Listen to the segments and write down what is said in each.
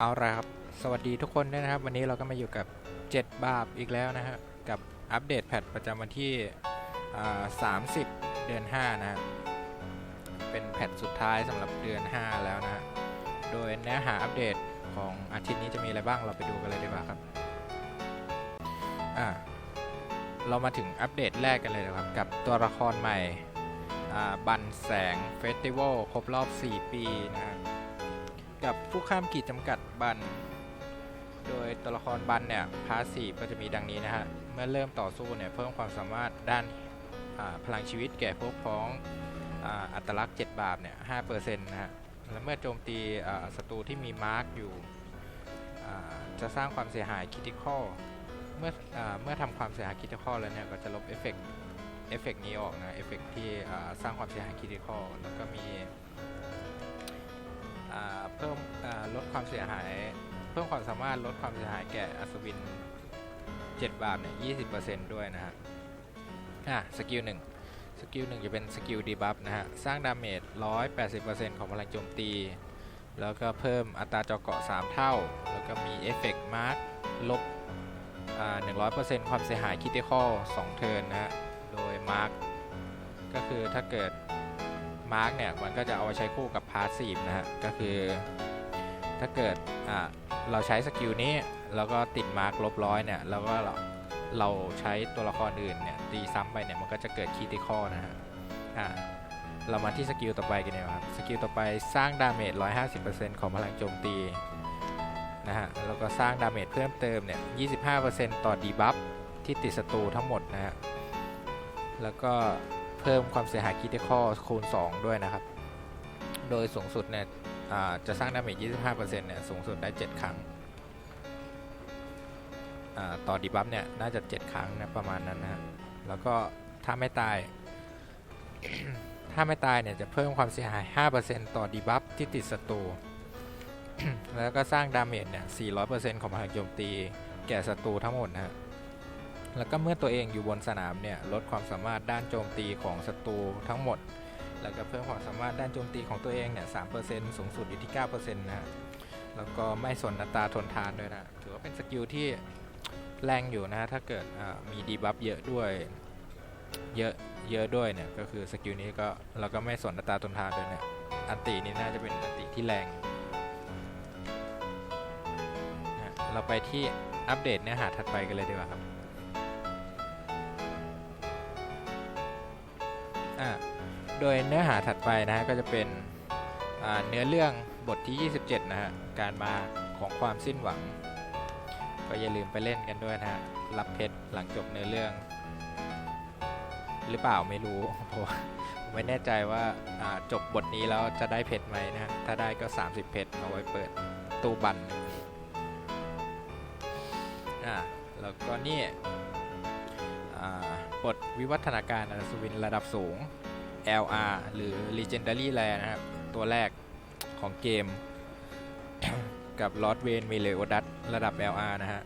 เอาละครับ สวัสดีทุกคนด้วยนะครับ วันนี้เราก็มาอยู่กับ 7 บาปอีกแล้วนะฮะ กับอัปเดตแพทประจำวันที่ 30 เดือน 5 นะฮะ เป็นแพทสุดท้ายสำหรับเดือน 5 แล้วนะฮะ โดยเนื้อหาอัปเดตของอาทิตย์นี้จะมีอะไรบ้างเราไปดูกันเลยดีกว่าครับ อ่า เรามาถึงอัปเดตแรกกันเลยนะครับ กับตัวละครใหม่อ่าบันแสงเฟสติวัลครบรอบ 4 ปีนะฮะ กับผู้ข้ามขีดจำกัดบัน โดยตัวละครบันเนี่ยพาสีก็จะมีดังนี้นะฮะ เมื่อเริ่มต่อสู้เนี่ยเพิ่มความสามารถด้านพลังชีวิตแก่พวกพ้องอ,อัตลักษณ์ 7 บาปเนี่ย5%นต์นะฮะ และเมื่อโจมตีศัตรูที่มีมาร์กอยู่ จะสร้างความเสียหายคิติคอลเมื่ออเมื่อทำความเสียหายคิติคอลแล้วเนี่ยก็จะลบเอฟเฟกต์เอฟเฟกต์นี้ออกนะ เอฟเฟกต์ที่สร้างความเสียหายคิติคอลแล้วก็มี เพิ่มลดความเสียหาย เพิ่มความสามารถลดความเสียหายแก่อัศวิน 7 บาทเนี่ย20%ด้วยนะฮะอะสกิล1สกิล1จะเป็นสกิลดีบัฟนะฮะ สร้างดาเมจ 180%ของพลังโจมตี แล้วก็เพิ่มอัตราเจาะเกาะ 3 เท่า แล้วก็มีเอฟเฟกต์มาร์คลบหนึ่งร้อ่า100%ความเสียหายคิติคอล2เทิร์นนะฮะ โดยมาร์คก็คือถ้าเกิด มาร์กเนี่ยมันก็จะเอาไว้ใช้คู่กับพาสซีฟนะฮะก็คือ ถ้าเกิดอ่าเราใช้สกิลนี้แล้วก็ติดมาร์กลบร้อยเนี่ยแล้วก็เราเราใช้ตัวละครอื่นเนี่ยตีซ้ำไปเนี่ยมันก็จะเกิดคีติคอนะฮะอ่าเรามาที่สกิลต่อไปกันเลยครับสกิลต่อไปสร้างดาเมจ 150%ของพลังโจมตีนะฮะแล้วก็สร้างดาเมจเพิ่มเติมเนี่ย 25%ต่อดีบัฟที่ติดศัตรูทั้งหมดนะฮะแล้วก็ พิ่มความเสียหายคิดข้อคูณ 2 ด้วยนะครับ โดยสูงสุดเนี่ยจะสร้างดาเมจ 25%เนี่ยสูงสุดได้ 7 ครั้งต่อดีบัฟเนี่ยน่าจะ 7 ครั้งนะประมาณนั้นนะฮะแล้วก็ถ้าไม่ตาย ถ้าไม่ตายเนี่ยจะเพิ่มความเสียหาย 5%ต่อดีบัฟที่ติดศัตรูแล้วก็สร้างดาเมจเนี่ย400%ของพลังโจมตีแก่ศัตรูทั้งหมดนะฮะ แล้วก็เมื่อตัวเองอยู่บนสนามเนี่ยลดความสามารถด้านโจมตีของศัตรูทั้งหมด แล้วก็เพิ่มความสามารถด้านโจมตีของตัวเองเนี่ยสสูงสุดอยู่ที่9%นะฮะแล้วก็ไม่สนอัตราทนทานด้วยนะถือว่าเป็นสกิลที่แรงอยู่นะฮะถ้าเกิดมีดีบัฟเยอะด้วยเยอะเยอะด้วยเนี่ยก็คือสกิลนี้ก็เราก็ไม่สนอัตราทนทานด้วยเนี่ยอันตินี่น่าจะเป็นอันติที่แรงเราไปที่อัปเดตเนื้อหาถัดไปกันเลยดีกว่าครับ โดยเนื้อหาถัดไปนะฮะก็จะเป็นเนื้อเรื่องบทที่ 27 นะฮะ การมาของความสิ้นหวัง ก็อย่าลืมไปเล่นกันด้วยนะฮะ รับเพชรหลังจบเนื้อเรื่อง หรือเปล่าไม่รู้เพราะผมไม่แน่ใจว่าาจบบทนี้แล้วจะได้เพชรไหมนะ ถ้าได้ก็ 30 เพชรเอาไว้เปิดตู้บันอ่าแล้วก็นี่บทวิวัฒนาการอัศวินระดับสูง LR หรือ Legendary Rare นะครับ ตัวแรกของเกม กับ Lord Vayne m e l e o d a s ระดับ LR นะฮะ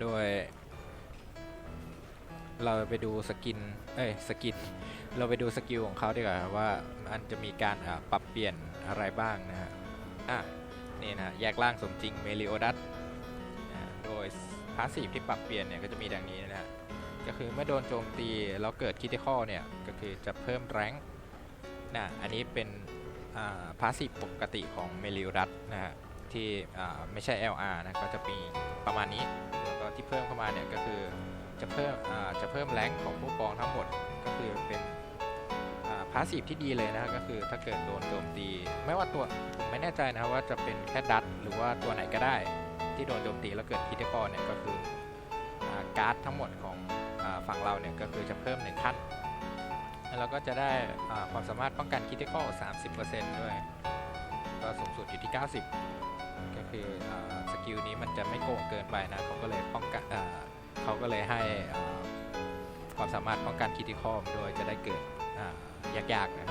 โดย เราไปดูสกิน เอ้ย สกิน เราไปดูสกิลของเขาดีกว่าว่ามันจะมีการปรับเปลี่ยนอะไรบ้างนะฮะ อะ นี่นะ แยกล่างสมจริง m e l e o d a s โดยพาสซีฟที่ปรับเปลี่ยนเนี่ยก็จะมีดังนี้นะฮะ ก็คือเมื่อโดนโจมตีแล้วเกิดคิติคอลเนี่ย ก็คือจะเพิ่มแรงค์นะอันนี้เป็นพาสซีฟปกติของเมลิรัตนะฮะที่ไม่ใช่ LR นะก็จะมีประมาณนี้แล้วก็ที่เพิ่มเข้ามาเนี่ยก็คือจะเพิ่มจะเพิ่มแรงค์ของผู้กองทั้งหมดก็คือเป็นพาสซีฟที่ดีเลยนะก็คือถ้าเกิดโดนโจมตี ไม่ว่าตัวผมไม่แน่ใจนะว่าจะเป็นแค่ดัตหรือว่าตัวไหนก็ได้ ที่โดนโจมตีแล้วเกิดคิติคอเนี่ยก็คือการ์ดทั้งหมดของ ฝั่งเราเนี่ยก็คือจะเพิ่มหนึ่งขั้นแล้วเราก็จะได้ความสามารถป้องกันคิติคอล30%ด้วย ก็สูงสุดอยู่ที่ 90 ก็คืออสกิลนี้มันจะไม่โกงเกินไปนะเขาก็เลยป้องกันเขาก็เลยให้ความสามารถป้องกันคิติคอลโดยจะได้เกิดยากๆนะ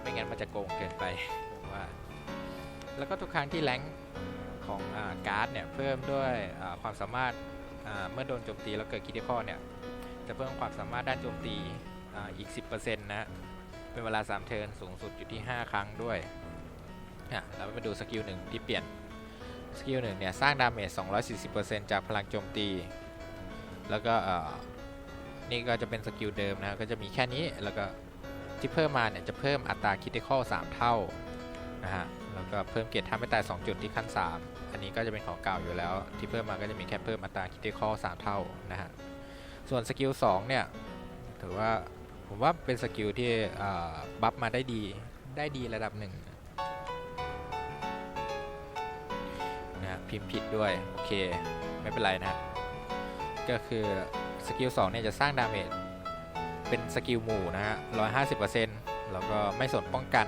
ไม่งั้นมันจะโกงเกินไปผมว่า แล้วก็ทุกครั้งที่แรงค์ของอการ์ดเนี่ยเพิ่มด้วยความสามารถเมื่อโดนโจมตีแล้วเกิดคิดข้อเนี่ย จะเพิ่มความสามารถด้านโจมตีอีก 10%นะฮะเป็นเวลา 3 เทิร์นสูงสุดอยู่ที่ 5 ครั้งด้วยอะเรามาดูสกิลหนึ่งที่เปลี่ยน สกิลหนึ่งเนี่ย สร้างดาเมจ 240%จากพลังโจมตี แล้วก็นี่ก็จะเป็นสกิลเดิมนะ ก็จะมีแค่นี้แล้วก็ที่เพิ่มมาเนี่ย จะเพิ่มอัตราคิติคอล3เท่านะฮะแล้วก็เพิ่มเกียรติท่าไม่ตาย 2 จุดที่ขั้น 3 อันนี้ก็จะเป็นของเก่าอยู่แล้ว ที่เพิ่มมาก็จะมีแค่เพิ่มอัตราคิติคอล3เท่านะฮะ ส่วนสกิล2เนี่ยถือว่าผมว่าเป็นสกิลที่บัฟมาได้ดีได้ดีระดับหนึ่งนะพิมพ์ผิดด้วย โอเค ไม่เป็นไรนะ ก็คือสกิล2เนี่ยจะสร้างดาเมจเป็นสกิลหมู่นะฮะ150%แล้วก็ไม่สนป้องกัน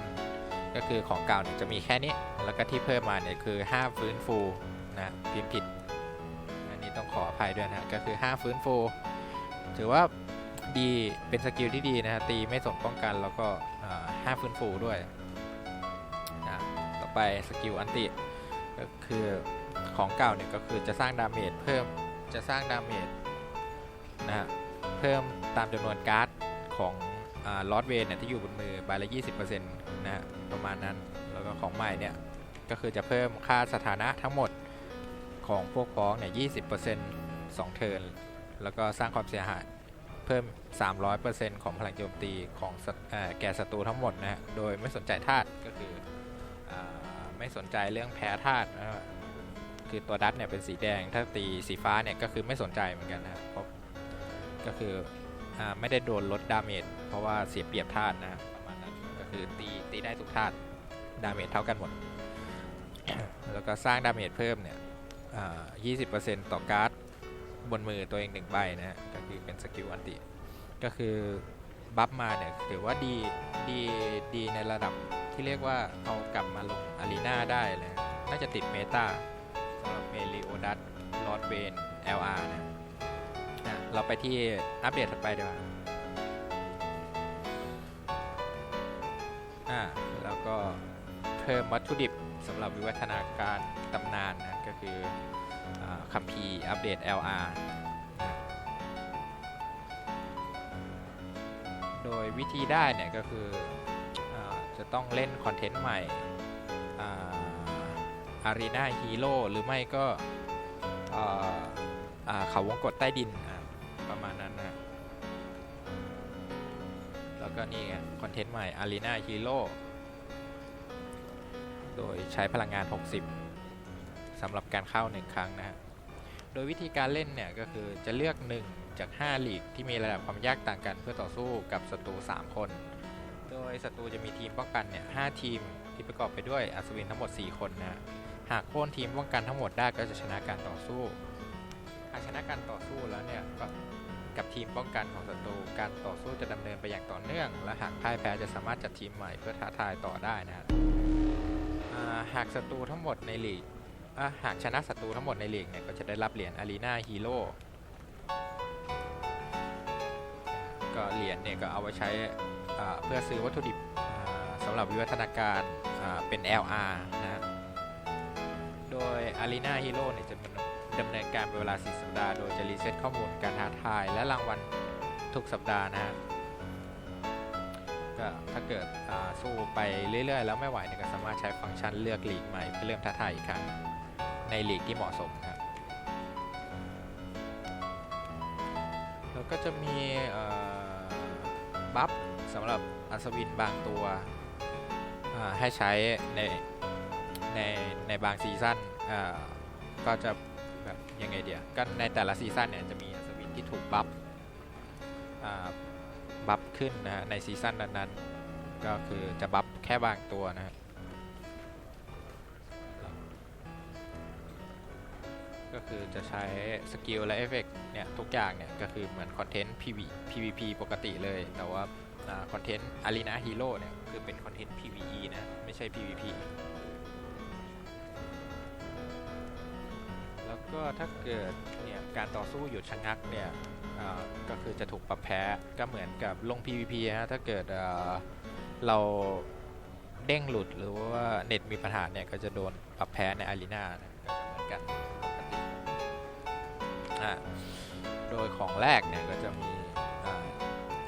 ก็คือของเก่าเนี่ยจะมีแค่นี้ แล้วก็ที่เพิ่มมาเนี่ยคือ 5 ฟื้นฟูนะพิมพ์ผิด อันนี้ต้องขออภัยด้วยนะฮะก็คือ 5 ฟื้นฟู ถือว่าดีเป็นสกิลที่ดีนะฮะตีไม่สนป้องกันแล้วก็ห้าฟื้นฟูด้วยนะต่อไปสกิลอันติก็คือของเก่าเนี่ยก็คือจะสร้างดาเมจเพิ่มจะสร้างดาเมจนะฮะเพิ่มตามจำนวนการ์ดของลอตเวนเนี่ยที่อยู่บนมือใบละ 20%นะฮะประมาณนั้นแล้วก็ของใหม่เนี่ยก็คือจะเพิ่มค่าสถานะทั้งหมดของพวกพ้องเนี่ย 20% 2 เทิร์น แล้วก็สร้างความเสียหายเพิ่ม 300%ของพลังโจมตีของแก่ศัตรูทั้งหมดนะฮะ โดยไม่สนใจธาตุก็คืออไม่สนใจเรื่องแพ้ธาตุนะฮะคือตัวดัตเนี่ยเป็นสีแดง ถ้าตีสีฟ้าเนี่ยก็คือไม่สนใจเหมือนกันนะครับเพราะก็คืออไม่ได้โดนลดดาเมจเพราะว่าเสียเปรียบธาตุนะครับประมาณนั้นก็คือตีตีได้ทุกธาตุดาเมจเท่ากันหมด แล้วก็สร้างดาเมจเพิ่มเนี่ยอ่า20%ต่อการ์ด บนมือตัวเองหนึ่งใบนะฮะก็คือเป็นสกิลอันติก็คือบัฟมาเนี่ยถือว่าดีดีดีในระดับที่เรียกว่าเอากลับมาลงอารีนาได้เลยน่าจะติดเมตาสำหรับเมลิโอดัสลอดเวน LR นะอะเราไปที่อัปเดตถัดไปดีกว่าอ่าแล้วก็เพิ่มวัตถุดิบสำหรับวิวัฒนาการตำนานนะก็คือ คัมภีร์อัปเดต LR โดยวิธีได้เนี่ยก็คืออจะต้องเล่นคอนเทนต์ใหม่อารีนาฮีโร่หรือไม่ก็เขาวงกตใต้ดินประมาณนั้นนะแล้วก็นี่คอนเทนต์ใหม่อารีนาฮีโร่โดยใช้พลังงาน 60 สำหรับการเข้า 1 ครั้งนะฮะโดยวิธีการเล่นเนี่ยก็คือจะเลือก 1 จาก5ลีกที่มีระดับความยากต่างกัน เพื่อต่อสู้กับศัตรู 3 คน โดยศัตรูจะมีทีมป้องกันเนี่ย5ทีมที่ประกอบไปด้วยอัศวินทั้งหมด 4 คนนะฮะหากโค่นทีมป้องกันทั้งหมดได้ก็จะชนะการต่อสู้ หากชนะการต่อสู้แล้วเนี่ยก็กับทีมป้องกันของศัตรูการต่อสู้จะดำเนินไปอย่างต่อเนื่อง และหากพ่ายแพ้จะสามารถจัดทีมใหม่เพื่อท้าทายต่อได้นะฮะหากศัตรูทั้งหมดในลีก อะหากชนะศัตรูทั้งหมดในลีกเนี่ยก็จะได้รับเหรียญอารีนาฮีโร่ก็เหรียญเนี่ยก็เอาไว้ใช้เพื่อซื้อวัตถุดิบสำหรับวิวัฒนาการเป็น LR นะฮะโดย Arena Hero เนี่ยจะดำเนินการเป็นเวลา 4 สัปดาห์ โดยจะรีเซ็ตข้อมูลการท้าทายและรางวัลทุกสัปดาห์นะฮะก็ถ้าเกิดสู้ไปเรื่อย ๆ แล้วไม่ไหวเนี่ยก็สามารถใช้ฟังก์ชันเลือกลีกใหม่เพื่อเริ่มท้าทายอีกครั้ง ในลีกที่เหมาะสมครับแล้วก็จะมีบัฟสำหรับอัศวินบางตัวให้ใช้ในในในบางซีซั่นก็จะแบบยังไงเดียวก็ในแต่ละซีซั่นเนี่ยจะมีอัศวินที่ถูกบัฟบัฟขึ้นนะฮะในซีซั่นนั้นๆก็คือจะบัฟแค่บางตัวนะฮะ ก็คือจะใช้สกิลและเอฟเฟกต์เนี่ยทุกอย่างเนี่ยก็คือเหมือนคอนเทนต์ PV PVP ปกติเลย แต่ว่าคอนเทนต์ Arena Hero เนี่ยคือเป็นคอนเทนต์ PVE นะ ไม่ใช่ PVP แล้วก็ถ้าเกิดเนี่ยการต่อสู้หยุดชะงักเนี่ยก็คือจะถูกปรับแพ้ก็เหมือนกับลง PVP ฮะถ้าเกิดเราเด้งหลุดหรือว่าเน็ตมีปัญหาเนี่ยก็จะโดนปรับแพ้ใน Arena นะก็เหมือนกัน อ่าโดยของแรกเนี่ยก็จะมี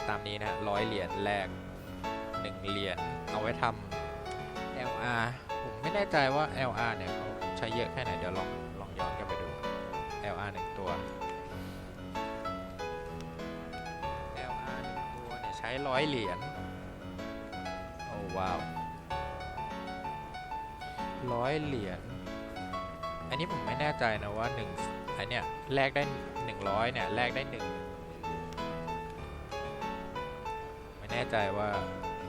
ตามนี้นะร้อยเหรียญแรก1เหรียญเอาไว้ทำ LR ปุ่มไม่แน่ใจว่า LR เนี่ยเขาใช้เยอะแค่ไหน เดี๋ยวลองลองย้อนกลับไปดู LR หนึ่งตัว LR หนึ่งตัวเนี่ยใช้ร้อยเหรียญโอ้ว้าวร้อยเหรียญอันนี้ผมไม่แน่ใจนะว่าหนึ่งอันเนี้ย แลกได้หนึ่งร้อยเนี่ย แลกได้หนึ่งไม่แน่ใจว่า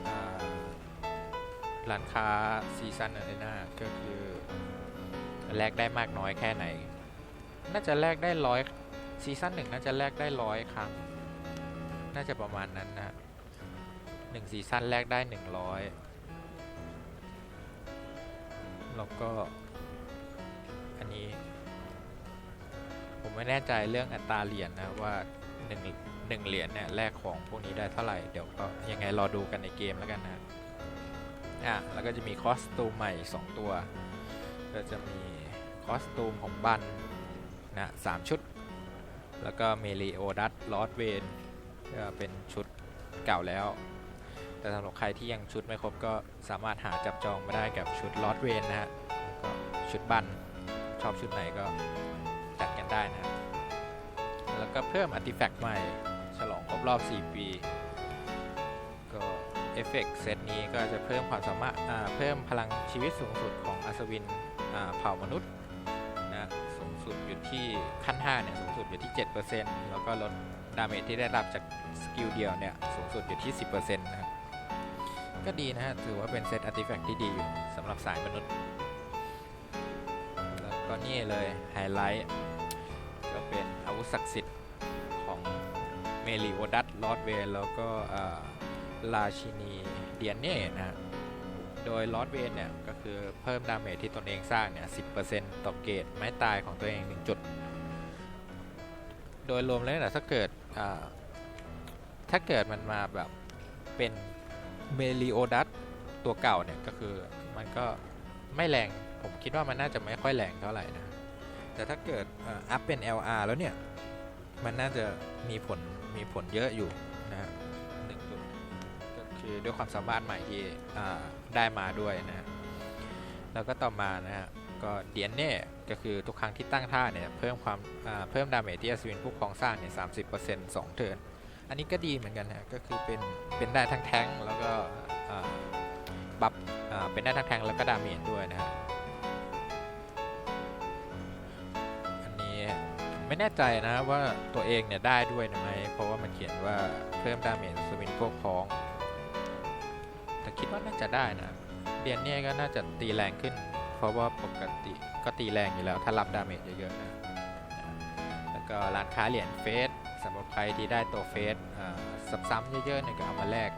อ่าร้านค้าซีซันอะไรนะก็คือแลกได้มากน้อยแค่ไหน น่าจะแลกได้ร้อยซีซั่นหนึ่งน่าจะแลกได้ร้อยครั้ง น่าจะประมาณนั้นนะหนึ่งซีซั่นแลกได้หนึ่งร้อยแล้วก็อันนี้ ผมไม่แน่ใจเรื่องอัตราเหรียญนะว่าหนึ่งหนึ่งเหรียญเนี่ยแลกของพวกนี้ได้เท่าไหร่ เดี๋ยวก็ยังไงรอดูกันในเกมแล้วกันนะอะแล้วก็จะมีคอสตูมใหม่ 2 ตัว ก็จะมีคอสตูมของบันนะสามชุด แล้วก็เมลีโอดัตลอสเวนก็เป็นชุดเก่าแล้ว แต่สำหรับใครที่ยังชุดไม่ครบก็สามารถหาจับจองมาได้กับชุดลอสเวนนะฮะก็ชุดบันชอบชุดไหนก็ ได้นะแล้วก็เพิ่มอาร์ติแฟกต์ใหม่ ฉลองครบรอบ 4 ปี ก็เอฟเฟกต์เซตนี้ก็จะเพิ่มความสามารถเพิ่มพลังชีวิตสูงสุดของอัศวินเผ่ามนุษย์นะสูงสุดอยู่ที่ขั้น5เนี่ยสูงสุดอยู่ที่ 7%แล้วก็ลดดาเมจที่ได้รับจากสกิลเดียวเนี่ยสูงสุดอยู่ที่ 10%นะครับก็ดีนะฮะถือว่าเป็นเซตอาร์ติแฟกต์ที่ดีอยู่สำหรับสายมนุษย์ แล้วก็นี่เลยไฮไลท์ ศักดิ์สิทธิ์ของเมลิโอดัตลอดเวลแล้วก็อ่าราชินีเดียนเน่นะโดยลอดเวนเนี่ยก็คือเพิ่มดาเมจที่ตนเองสร้างเนี่ย 10%ต่อเกรดไม้ตายของตัวเอง1จุด โดยรวมแล้วเนี่ยถ้าเกิดถ้าเกิดมันมาแบบเป็นเมลิโอดัตตัวเก่าเนี่ย ก็คือมันก็ไม่แรงผมคิดว่ามันน่าจะไม่ค่อยแรงเท่าไหร่นะ แต่ถ้าเกิดอัพเป็น LR แล้วเนี่ย มันน่าจะมีผลมีผลเยอะอยู่นะหนึ่งจุดก็คือด้วยความสามารถใหม่ที่ได้มาด้วยนะแล้วก็ต่อมานะฮะก็เดียนเน่ก็คือทุกครั้งที่ตั้งท่าเนี่ยเพิ่มความเพิ่มดาเมจที่อัศวินผู้ครองสร้างเนี่ยสามสิบเปอร์เซ็นต์สองเทิร์นอันนี้ก็ดีเหมือนกันฮะก็คือเป็นเป็นได้ทั้งแทงแล้วก็บัฟเป็นได้ทั้งแทงแล้วก็ดาเมจด้วยนะฮะ ไม่แน่ใจนะว่าตัวเองเนี่ยได้ด้วยไหมเพราะว่ามันเขียนว่าเพิ่มดาเมจสวินพวกพ้อง แต่คิดว่าน่าจะได้นะเดียนเนี่ยก็น่าจะตีแรงขึ้น เพราะว่าปกติก็ตีแรงอยู่แล้ว ถ้ารับดาเมจเยอะๆนะแล้วก็ร้านค้าเหรียญเฟสสำหรับใครที่ได้ตัวเฟสซ้ำๆเยอะๆเนี่ยก็เอามาแลก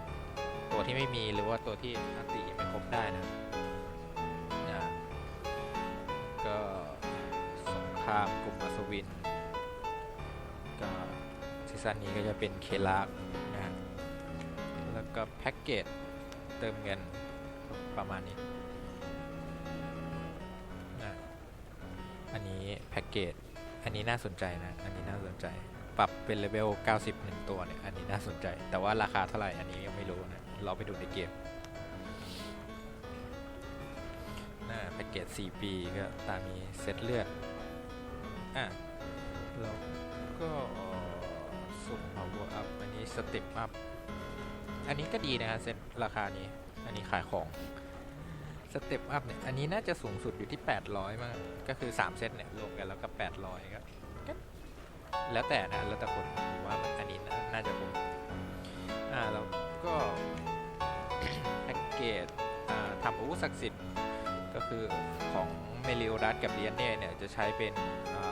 ตัวที่ไม่มีหรือว่าตัวที่อันติยังไม่ครบได้นะก็สงครามกลุ่มอัศวิน ก็ซีซั่นนี้ก็จะเป็นเคลาร์นะฮะแล้วก็แพ็กเกจเติมเงินประมาณนี้นะอันนี้แพ็กเกจอันนี้น่าสนใจนะ อันนี้น่าสนใจ ปรับเป็นเลเวล 90หนึ่งตัวเนี่ย อันนี้น่าสนใจ แต่ว่าราคาเท่าไหร่ อันนี้ยังไม่รู้นะ เราไปดูในเกมน่าแพ็กเกจ 4 ปีก็ตามมีเซตเลือด อะ up อันนี้ step up อันนี้ก็ดีนะฮะเซ็ตราคานี้ อันนี้ขายของสเต็ปอัพเนี่ย อันนี้น่าจะสูงสุดอยู่ที่ 800 มาก ก็คือ 3 เซตเนี่ย รวมกันแล้วก็ 800 ก็ แล้วแต่นะ แล้วแต่คนว่าอันนี้น่าจะคุ้มอ่า แล้วก็แพ็กเกจอ่าทำอาวุธศักดิ์สิทธิ์ ก็คือของเมลิโอดัสกับเดียนเน่เนี่ย จะใช้เป็นอ่า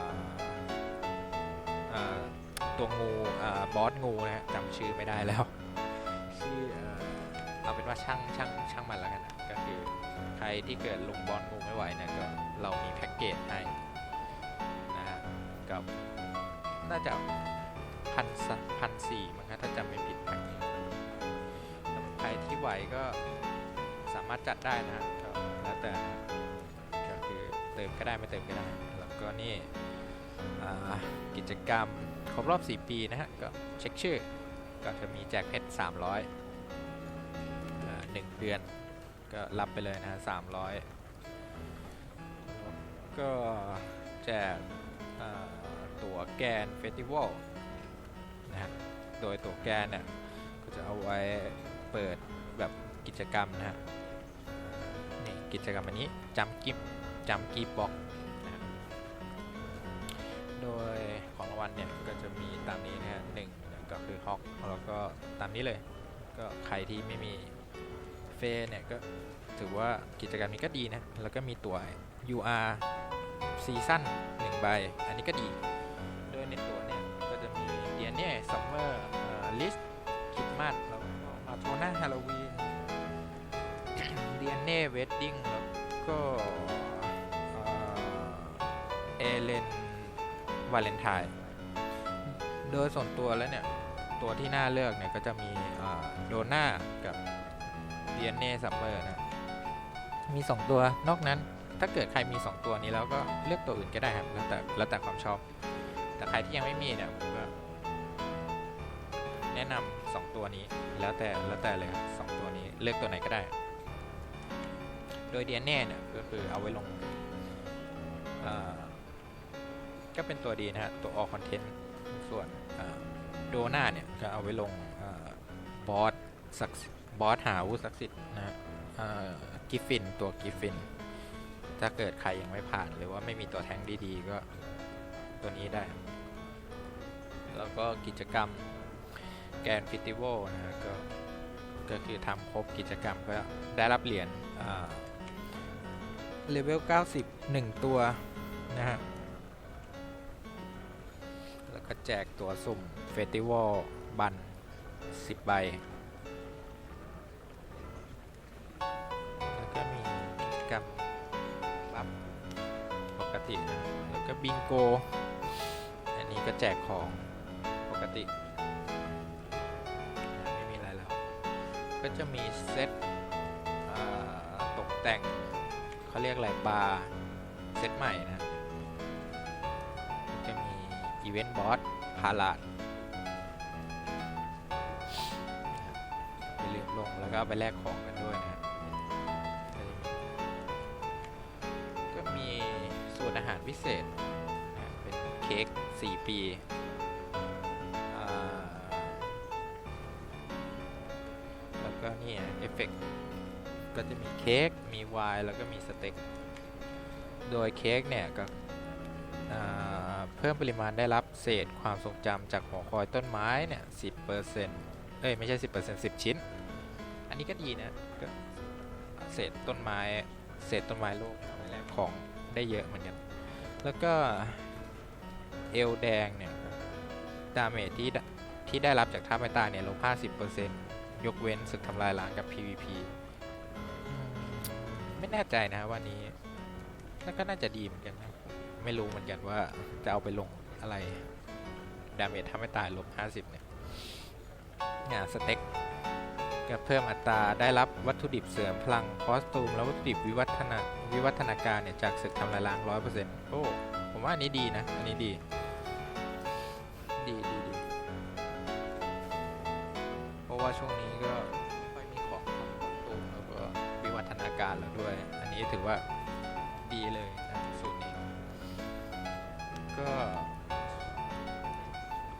ตัวงูอ่าบอสงูนะฮะจำชื่อไม่ได้แล้วชื่อเอ่อเอาเป็นว่าช่างช่างช่างมันแล้วกันนะก็คือใครที่เกิดลุงบอลงูไม่ไหวเนี่ยก็เรามีแพ็กเกจให้นะฮะกับน่าจะพันพันสี่มั้งครับถ้าจำไม่ผิดแพ็กนี้สำหรับใครที่ไหวก็สามารถจัดได้นะฮะก็แล้วแต่นะก็คือเติมก็ได้ไม่เติมก็ได้แล้วก็นี่อ่า กิจกรรมครบรอบ 4 ปีนะฮะ ก็เช็คชื่อ ก็จะมีแจกเพชร 300อ่าหนึ่งเดือนก็รับไปเลยนะฮะสามร้อยก็แจกตั๋วแกนเฟสติวัลนะฮะ โดยตั๋วแกนเนี่ยก็จะเอาไว้เปิดแบบกิจกรรมนะฮะนี่กิจกรรมอันนี้จำกิฟจำกีบ็อก เนี่ยก็จะมีตามนี้นะฮะหนึ่งก็คือฮอกแล้วก็ตามนี้เลย ก็ใครที่ไม่มีเฟเนี่ยก็ถือว่ากิจกรรมนี้ก็ดีนะ แล้วก็มีตั๋ว UR ซีซั่นหนึ่งใบ อันนี้ก็ดี โดยในตั๋วเนี่ย ก็จะมีเดียนเนี่ยซัมเมอร์ลิสคิดมาสแล้วก็มาโทน่าฮาโลวีนเดียนเน่เวดดิ้งแล้วก็เอเลนวาเลนไทน์ โดยส่วนตัวแล้วเนี่ย ตัวที่น่าเลือกเนี่ยก็จะมีโดน่ากับเดียนเน่ซัมเมอร์นะ มี 2 ตัวนอกนั้นถ้าเกิดใครมี 2 ตัวนี้แล้วก็เลือกตัวอื่นก็ได้ครับแล้วแต่แล้วแต่ความชอบ แต่ใครที่ยังไม่มีเนี่ยผมก็แนะนำสองตัวนี้แล้วแต่แล้วแต่เลยครับสองตัวนี้เลือกตัวไหนก็ได้ โดย DNA เน่เนี่ยก็คือเอาไว้ลงก็เป็นตัวดีนะฮะตัว all content ส่วนโดนาเนี่ยก็เอาไว้ลงบอสสักบอสหาอาวุธศักดิ์สิทธิ์นะฮะกิฟฟินตัวกิฟฟิน ถ้าเกิดใครยังไม่ผ่านหรือว่าไม่มีตัวแทงดีๆ ก็ตัวนี้ได้ แล้วก็กิจกรรมแกนฟิติโวนะฮะก็ก็คือทำครบกิจกรรมก็ได้รับเหรียญเลเวล 90 1 ตัวนะฮะ แล้วก็แจกตัวสุ่มเฟสติวัลบัน 10 ใบ แล้วก็มีกิจกรรมรับปกตินะ แล้วก็บิงโก อันนี้ก็แจกของปกติ ไม่มีอะไรแล้ว ก็จะมีเซตตกแต่งเขาเรียกอะไรบาร์เซตใหม่นะ เวนต์บอสพาลาดไปเลือกลงแล้วก็ไปแลกของกันด้วยนะก็มีสูตรอาหารพิเศษเป็นเค้ก4 ปีแล้วก็นี่เอฟเฟกก็จะมีเค้กมีไวน์แล้วก็มีสเต็ก โดยเค้กเนี่ยก็ เพิ่มปริมาณได้รับเศษความทรงจำจากหอคอยต้นไม้เนี่ยสิบเปอร์เซ็นต์เอ้ยไม่ใช่สิบเปอร์เซ็นต์สิบชิ้น อันนี้ก็ดีนะเศษต้นไม้เศษต้นไม้โลกอาไปแลกของได้เยอะเหมือนกัน แล้วก็เอลแดงเนี่ยดาเมจที่ที่ได้รับจากท่าไม้ตายเนี่ยลด50%ยกเว้นศึกทำลายล้างกับ PVP ไม่แน่ใจนะว่านี้นั่นก็น่าจะดีเหมือนกันนะ ไม่รู้เหมือนกันว่าจะเอาไปลงอะไร ดาเมจทำให้ตายลบ50 เนี่ยงานสเต็กก็เพิ่มอัตราได้รับวัตถุดิบเสริมพลังคอสตูม แล้ววัตถุดิบวิวัฒนาวิวัฒนาการเนี่ย จากศึกทำลายล้าง100%โอ้ผมว่าอันนี้ดีนะ อันนี้ดี ดีดีดีเพราะว่าช่วงนี้ก็ค่อยมีของคอสตูมแล้วก็วิวัฒนาการแล้วด้วย อันนี้ถือว่าดีเลยนะสูตรนี้ ก็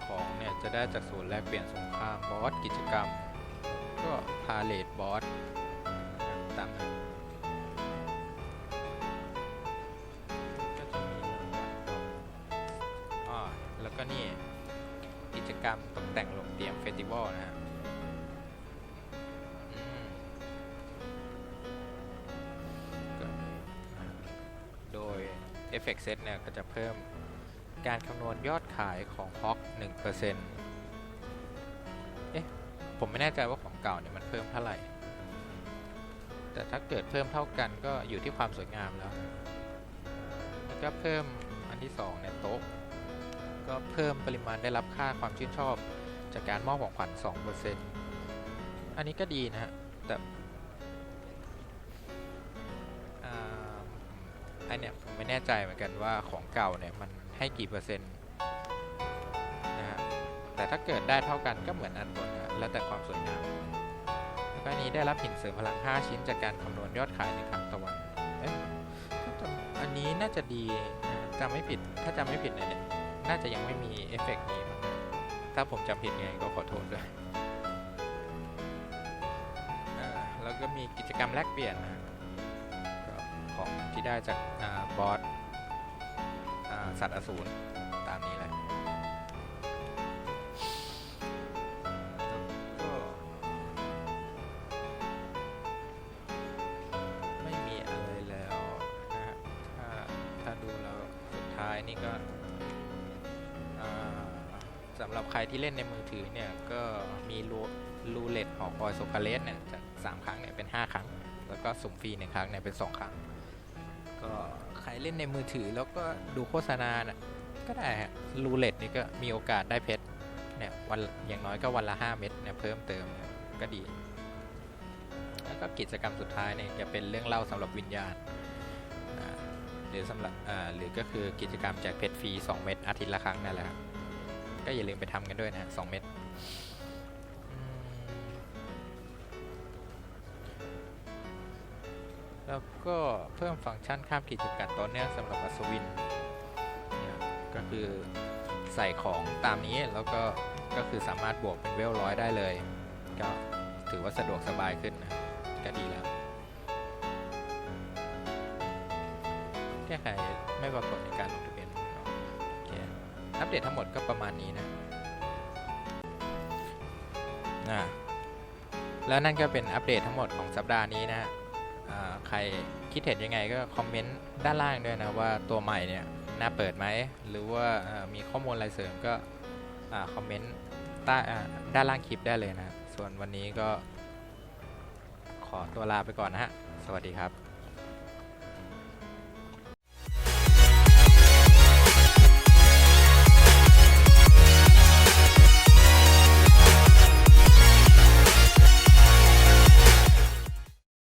ของเนี่ยจะได้จากศูนย์แลกเปลี่ยนสงครามบอสกิจกรรม ก็พาเลตบอสต่ามนั้นก็จะมีอ๋อแล้วก็นี่ กิจกรรมตกแต่งโรงเตรียมเฟสติวัลนะฮะโดย Effect Set เนี่ย ก็จะเพิ่ม การคำนวณยอดขายของฮอก1%เอ๊ะ ผมไม่แน่ใจว่าของเก่าเนี่ยมันเพิ่มเท่าไหร่ แต่ถ้าเกิดเพิ่มเท่ากันก็อยู่ที่ความสวยงามแล้ว แล้วก็เพิ่มอันที่2เนี่ยโต๊ะ ก็เพิ่มปริมาณได้รับค่าความชื่นชอบ จากการมอบของขวัญ2%อันนี้ก็ดีนะฮะ แต่อันเนี้ยผมไม่แน่ใจเหมือนกันว่าของเก่าเนี่ยมัน ให้กี่เปอร์เซ็นต์นะฮะแต่ถ้าเกิดได้เท่ากันก็เหมือนอันบนนะแล้วแต่ความสวยงามแล้วก็นี้ได้รับหินเสริมพลัง 5 ชิ้นจากการคำนวณยอดขายในครั้งต่อวันเอ๊ะอันวันนี้น่าจะดีจำไม่ผิดถ้าจำไม่ผิดเนี่ยน่าจะยังไม่มีเอฟเฟกต์นี้ถ้าผมจำผิดไงก็ขอโทษด้วยแล้วก็มีกิจกรรมแลกเปลี่ยนนะของที่ได้จากอบอส สัตว์อสูรตามนี้เลยแล้วก็ไม่มีอะไรแล้วนะฮะถ้าถ้าดูแล้วสุดท้ายนี่ก็สำหรับใครที่เล่นในมือถือเนี่ย ก็มีรูรูเล็ตหอคอยโซกาเลสเนี่ยจากสามครั้งเนี่ยเป็น 5 ครั้ง แล้วก็สุ่มฟรีหนึ่งครั้งเนี่ยเป็น 2 ครั้ง เล่นในมือถือแล้วก็ดูโฆษณาน่ะก็ได้ฮะรูเล็ตนี่ก็มีโอกาสได้เพชรเนี่ยวันอย่างน้อยก็วันละ 5 เม็ดเนี่ยเพิ่มเติมก็ดี แล้วก็กิจกรรมสุดท้ายเนี่ยจะเป็นเรื่องเล่าสำหรับวิญญาณหรือสำหรับอ่าหรือก็คือกิจกรรมแจกเพชรฟรี 2 เม็ดอาทิตย์ละครั้งนั่นแหละครับก็อย่าลืมไปทำกันด้วยนะฮะ2เม็ด แล้วก็เพิ่มฟังก์ชันข้ามกิจการต่อเนื่องสำหรับอัศวิน ก็คือใส่ของตามนี้แล้วก็ก็คือสามารถบวกเป็นเวลร้อยได้เลย ก็ถือว่าสะดวกสบายขึ้นนะก็ดีแล้ว แก้ไขไม่ปรากฏในการลงทะเบียนอัปเดตทั้งหมดก็ประมาณนี้นะอ่าแล้วนั่นก็เป็นอัปเดตทั้งหมดของสัปดาห์นี้นะฮะ ใครคิดเห็นยังไงก็คอมเมนต์ด้านล่างด้วยนะว่าตัวใหม่เนี่ยน่าเปิดไหมหรือว่ามีข้อมูลอะไรเสริมก็คอมเมนต์ใต้ด้านล่างคลิปได้เลยนะส่วนวันนี้ก็ขอตัวลาไปก่อนนะฮะ สวัสดีครับ